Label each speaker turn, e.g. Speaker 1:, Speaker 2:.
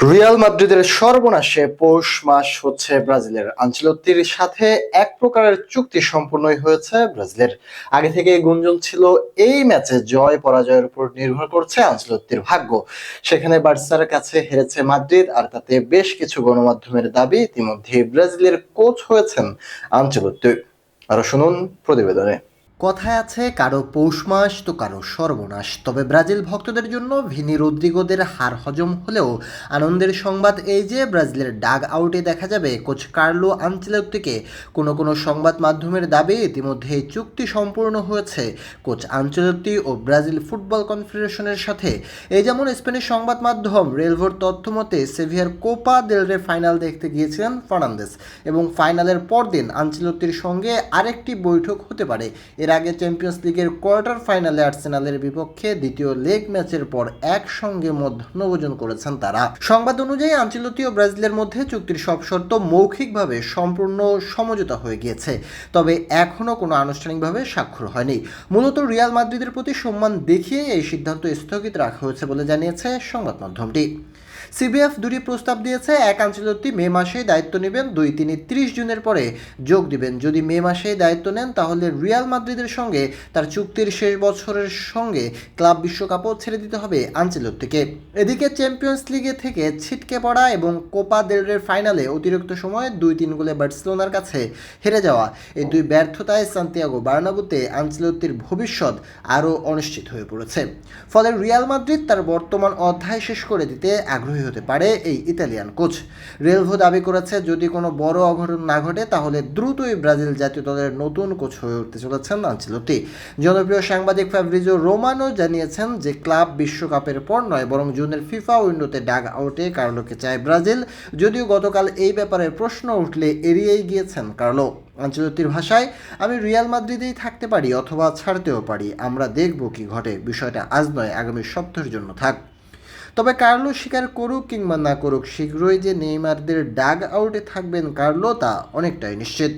Speaker 1: Real মাদ্রিদের সর্বনাশে পৌষ মাস হচ্ছে ব্রাজিলের। আঞ্চলত্তির সাথে এক প্রকারের চুক্তি সম্পূর্ণই হয়েছে ব্রাজিলের। আগে থেকে গুঞ্জন ছিল, এই ম্যাচে জয় পরাজয়ের উপর নির্ভর করছে আঞ্চলত্তির ভাগ্য। সেখানে বার্সার কাছে হেরেছে মাদ্রিদ, আর তাতে বেশ কিছু গণমাধ্যমের দাবি ইতিমধ্যে ব্রাজিলের কোচ হয়েছেন আঞ্চলত্তি আরও শুনুন প্রতিবেদনে। কথায় আছে, কারও পৌষ মাস তো কারও সর্বনাশ। তবে ব্রাজিল ভক্তদের জন্য ভিনি রদ্রিগোদের হার হজম হলেও আনন্দের সংবাদ এই যে, ব্রাজিলের ডাগ আউটে দেখা যাবে কোচ কার্লো আঞ্চেলত্তিকে কোনো কোনো সংবাদ মাধ্যমের দাবি ইতিমধ্যে চুক্তি সম্পূর্ণ হয়েছে কোচ আঞ্চলত্তি ও ব্রাজিল ফুটবল কনফেডারেশনের সাথে। এই যেমন স্পেনের সংবাদ মাধ্যম রেলভোর তথ্য মতে, সেভিয়ার কোপা দেল রে ফাইনাল দেখতে গিয়েছিলেন ফার্নান্দেস এবং ফাইনালের পরদিন আঞ্চলত্তির সঙ্গে আরেকটি বৈঠক হতে পারে। এর আগে চ্যাম্পিয়ন্স লিগের কোয়ার্টার ফাইনালে আর্সেনালের বিপক্ষে দ্বিতীয় লেগ ম্যাচের পর একসঙ্গে মধ্যাহ্নভোজন করেছেন তারা। সংবাদ অনুযায়ী আঞ্চলতি ও ব্রাজিলের মধ্যে চুক্তির সব শর্ত মৌখিকভাবে সম্পূর্ণ সমঝোতা হয়ে গিয়েছে, তবে এখনও কোনো আনুষ্ঠানিকভাবে স্বাক্ষর হয়নি। মূলত রিয়াল মাদ্রিদের প্রতি সম্মান দেখিয়ে এই সিদ্ধান্ত স্থগিত রাখা হয়েছে বলে জানিয়েছে সংবাদ মাধ্যমটি। সিবিএফ দুটি প্রস্তাব দিয়েছে, এক আঞ্চলতি মে মাসেই দায়িত্ব নেবেন, দুই তিনি ত্রিশ জুনের পরে যোগ দিবেন। যদি মে মাসেই দায়িত্ব নেন, তাহলে রিয়াল মাদ্রিদের সঙ্গে তার চুক্তির শেষ বছরের সঙ্গে ক্লাব বিশ্বকাপও ছেড়ে দিতে হবে আঞ্চলত্তিকে এদিকে চ্যাম্পিয়ন্স লিগে থেকে ছিটকে পড়া এবং কোপা দেলের ফাইনালে অতিরিক্ত সময়ে দুই তিন গোলে বার্সেলোনার কাছে হেরে যাওয়া। এই দুই ব্যর্থতায় সান্তিয়াগো বার্নাবুতে আঞ্চলত্তির ভবিষ্যৎ আরও অনিশ্চিত হয়ে পড়েছে। ফলে রিয়াল মাদ্রিদ তার বর্তমান অধ্যায় শেষ করে দিতে আগ্রহী হতে পারে এই ইতালিয়ান কোচ। রেলভো দাবি করেছে, যদি কোনো বড় অঘটন না ঘটে, তাহলে দ্রুতই ব্রাজিল জাতীয় দলের নতুন কোচ হয়ে উঠতে চলেছেন আঞ্চলতি জনপ্রিয় সাংবাদিক ফ্যাব্রিজো রোমানো জানিয়েছেন যে, ক্লাব বিশ্বকাপের পর নয়, বরং জুনের ফিফা উইন্ডোতে ডাগ আউটে কার্লোকে চায় ব্রাজিল। যদিও গতকাল এই ব্যাপারে প্রশ্ন উঠলে এড়িয়েই গিয়েছেন কার্লো। আঞ্চলতির ভাষায়, আমি রিয়াল মাদ্রিদেই থাকতে পারি অথবা ছাড়তেও পারি, আমরা দেখব কি ঘটে। বিষয়টা আজ নয়, আগামী সপ্তাহের জন্য থাক। তবে কার্লো স্বীকার করুক কিংবা না করুক, শীঘ্রই যে নেইমারদের ডাগ আউটে থাকবেন কার্লো তা অনেকটাই নিশ্চিত।